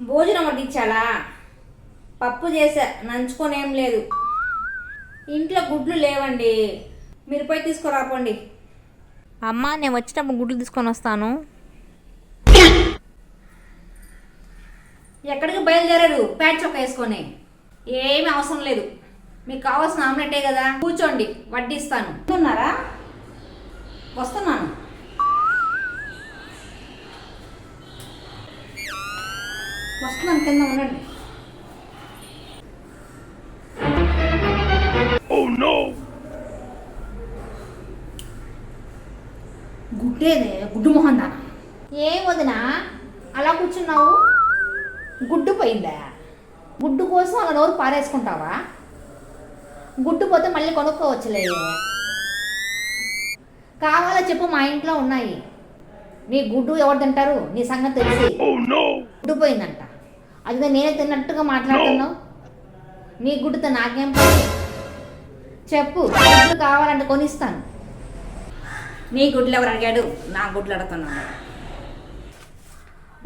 భోజనం వడ్డించాలా? పప్పు చేసా నంచుకొనేం లేదు. ఇంట్లో గుడ్లు లేవండి. మీరు పోయి తీసుకురాపోండి. అమ్మా నేను వచ్చేటప్పుడు గుడ్లు తీసుకొని వస్తాను. ఎక్కడికి బయలుదేరారు? ప్యాట్ చొక్క వేసుకొని. ఏమీ అవసరం లేదు. మీకు కావాల్సిన ఆమ్లెటే కదా. కూర్చోండి వడ్డిస్తాను. ఉన్నారా వస్తున్నాను వస్తున్నాను కింద ఉండండి. గుడ్డేదే గుడ్డు మొహం దానా. ఏం వదినా? అలా కూర్చున్నావు? గుడ్డు పోయిందా? గుడ్డు కోసం అలా నోరు పారేసుకుంటావా? గుడ్డు పోతే మళ్ళీ కొనుక్కోవచ్చులే. కావాలా చెప్పు మా ఇంట్లో ఉన్నాయి. నీ గుడ్డు ఎవరు తింటారు? నీ సంగతి తెలిసి. గుడ్డు పోయిందంట. అదిగా నేనే తిన్నట్టుగా మాట్లాడుతున్నావు? నీ గుడ్డుతో నాకేం పని? చెప్పు గుడ్లు కావాలంటే కొనిస్తాను. నీ గుడ్లు ఎవరు అడిగాడు? నా గుడ్లు అడుగుతున్నాను.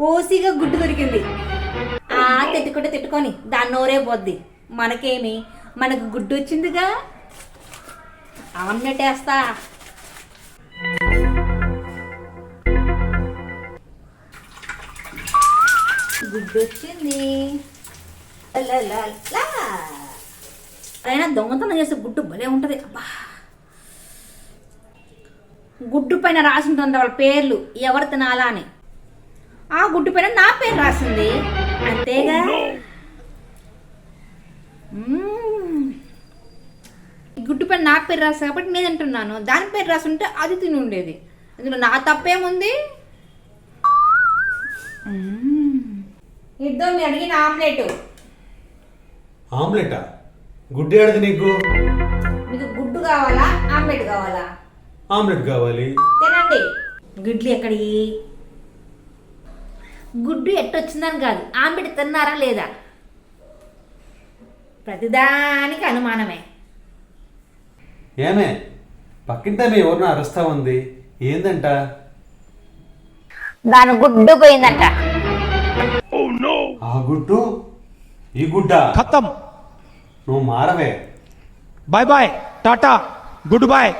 ఓసిగా గుడ్డు దొరికింది. ఆ తిట్టుకుంటే తిట్టుకొని దాని నోరే పోద్ది. మనకేమి? మనకు గుడ్డు వచ్చిందిగా? ఆమ్లెట్ గుడ్డు వచ్చింది లలలలా. అయినా దొంగతనం చేసే గుడ్డు భలే ఉంటుంది. అబ్బా. గుడ్డు పైన రాసి ఉంటుంది వాళ్ళ పేర్లు. ఎవరు తినాలా అని. ఆ గుడ్డు పైన నా పేరు రాసింది. అంతేగా. ఈ గుడ్డు పైన నా పేరు రాసి కాబట్టి నేను తింటున్నాను. దాని పేరు రాసి ఉంటే అది తిని ఉండేది. ఇందులో నా తప్పేముంది. ఇద్దో మీరు అడిగిన ఆమ్లెట్. ఆమ్లెటా? గుడ్డి ఆడది నీకు? మీకు గుడ్డు కావాలా ఆమ్లెట్ కావాలా? ఆమ్లెట్ కావాలి. తినండి. గుడ్లు ఎక్కడి? గుడ్డు ఎట్టొచ్చిందని కాదు ఆమెడ తిన్నారా లేదా? ప్రతిదానికి అనుమానమే. ఏమే పక్కింటే మీ ఎవరినో అరుస్తా ఉంది. ఏందంట? దాని గుడ్డు పోయిందంట. ఆ గుడ్డు ఈ గుడ్డ. ఖతం. నువ్వు మారవే. Bye bye tata good bye